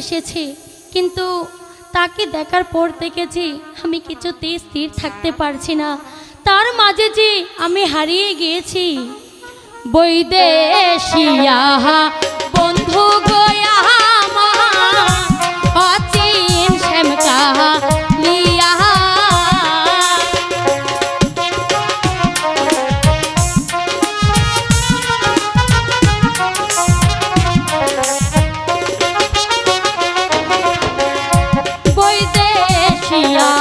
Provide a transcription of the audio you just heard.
এসেছে, কিন্তু তাকে দেখার পর থেকে যে আমি কিছুতেই স্থির থাকতে পারছি না, তার মাঝে যে আমি হারিয়ে গিয়েছি। বৈদেশিয়া Yeah.